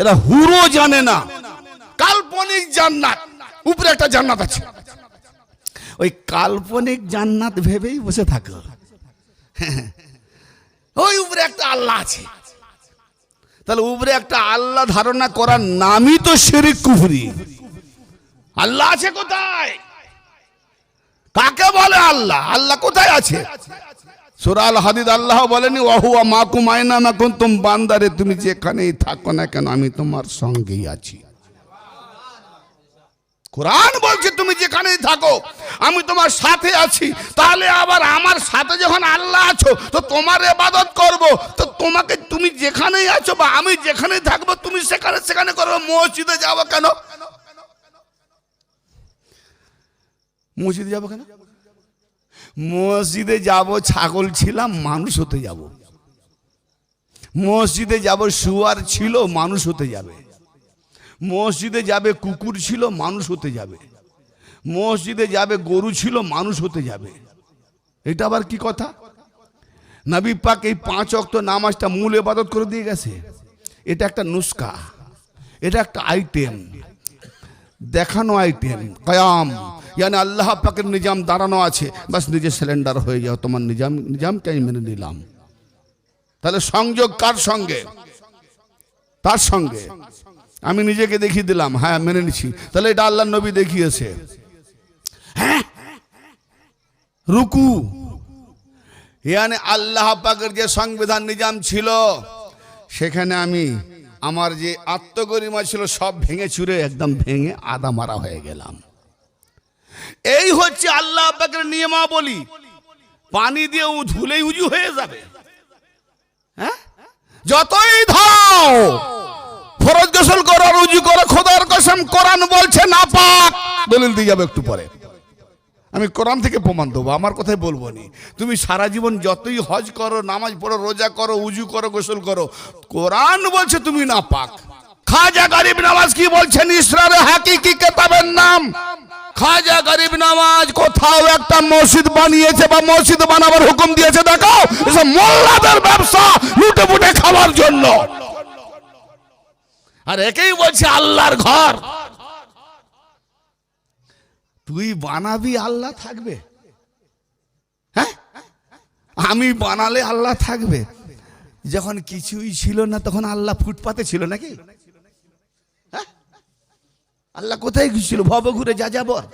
এরা হুরো জানে না। কাল্পনিক জান্নাত। উপরে একটা জান্নাত আছে। ওই কাল্পনিক জান্নাত ভেবেই বসে থাকো। ওই উপরে একটা আল্লাহ আছে। তাহলে উপরে একটা আল্লাহ ধারণা করার নামই তো শিরিক কুফরি। আল্লাহ আছে কোথায়? কাকে বলে আল্লাহ? আল্লাহ কোথায় আছে? সুরাল হাদিদ আল্লাহ বলেনি ওহুয়া মাকুম আয়না মাকুন তুম বান্দারে, তুমি যেখানেই থাকো না কেন, আমি তোমার সঙ্গেই আছি। কোরআন বলছে, তুমি যেখানেই থাকো, আমি তোমার সাথে আছি। তাহলে আবার আমার সাথে যখন আল্লাহ আছো, তো তোমার এবাদত করব। তো তোমাকে তুমি যেখানেই আছো বা আমি যেখানেই থাকব, তুমি সেখানে সেখানে করব। মসজিদে যাব কেন? মসজিদে যাব কেন? মসজিদে যাব, ছাগল ছিলাম, মানুষ হতে যাব। মসজিদে যাব, শুয়ার ছিল, মানুষ হতে যাবে। মসজিদে যাবে, কুকুর ছিল, মানুষ হতে যাবে। মসজিদে যাবে, গরু ছিল, মানুষ হতে যাবে। এটা আবার কি কথা? নবী পাক এই পাঁচ অক্ত নামাজটা মূল এবাদত করে দিয়ে গেছে। এটা একটা নুস্কা এটা একটা আইটেম। দেখানো আইটেম। কয়াম। ইয়ানি আল্লাহ পাকের নিজাম দাঁড়ানো আছে বাস নিজে সিলিন্ডার হয়ে যাও তোমার নিজাম নিজামকে আমি মেনে নিলাম তাহলে সংযোগ কার সঙ্গে তার সঙ্গে আমি নিজেকে দেখিয়ে দিলাম হ্যাঁ মেনে নিছি তাহলে এটা আল্লাহ নবী দেখিয়েছে হ্যাঁ রুকু ইয়ানি আল্লাহ পাকের যে সংবিধান নিজাম ছিল সেখানে আমি আমার যে আত্মগরিমা ছিল সব ভেঙে চুরে একদম ভেঙে আদা মারা হয়ে গেলাম এই হচ্ছে আল্লাহ পাকের নিয়মাবলী। পানি দিয়ে উ ধুলেই উজু হয়ে যাবে। হ্যাঁ? যতই ধাও, ফরজ গোসল করো আর উজু করো, খোদার কসম, কোরআন বলছে না পাক। দলিল দিয়ে যাবে একটু পরে। আমি কোরআন থেকে প্রমাণ দেবো, আমার কথাই বলব নি। তুমি সারা জীবন যতই হজ করো, নামাজ পড়ো, রোজা করো, উজু করো, গোসল করো, কোরআন বলছে তুমি না পাক। খাজা গরিব নামাজ কি বলছেন? ইসরারে হাকিকি কেতাবের নাম। খাজা গরিব নামাজ কোথাও একটা মসজিদ বানিয়েছে বা মসজিদ বানাবার হুকুম দিয়েছে, দেখো মোল্লাদের ব্যবসা লুটে পুটে খাওয়ার জন্য। আর একেই বলছে আল্লাহর ঘর। তুই বানাবি, আল্লাহ থাকবে। হ্যাঁ? আমি বানালে আল্লাহ থাকবে। যখন কিছুই ছিল না, তখন আল্লাহ ফুটপাতে ছিল নাকি? আল্লাহ কোথায় ছিল ভব ঘুরে যা যাবর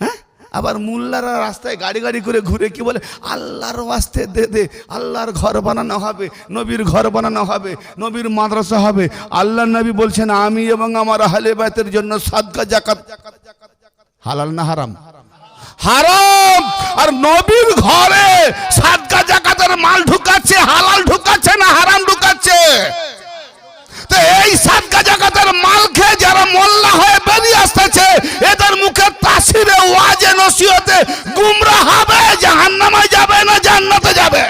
হ্যাঁ? আবার মোল্লারা রাস্তায় গাড়ি গাড়ি করে ঘুরে কি বলে? আল্লাহর ওয়াস্তে দে দে। আল্লাহর ঘর বানানো হবে, নবীর ঘর বানানো হবে, নবীর মাদ্রাসা হবে। আল্লাহ নবী বলছেন, আমি এবং আমার আহলে বাইতের জন্য সাদকা জাকাত হালাল না হারাম? হারাম! আর নবীর ঘরে সাদকা জাকাতের মাল ঢুকাচ্ছে, হালাল সাতকা জাগাতের মাল খেয়ে যারা মোল্লা হয়ে বেরিয়ে আসতেছে, এদের মুখে তাসিরে ওয়াজে নসিহতে গুমরা হবে, জাহান্নামে যাবে না জান্নাতে যাবে।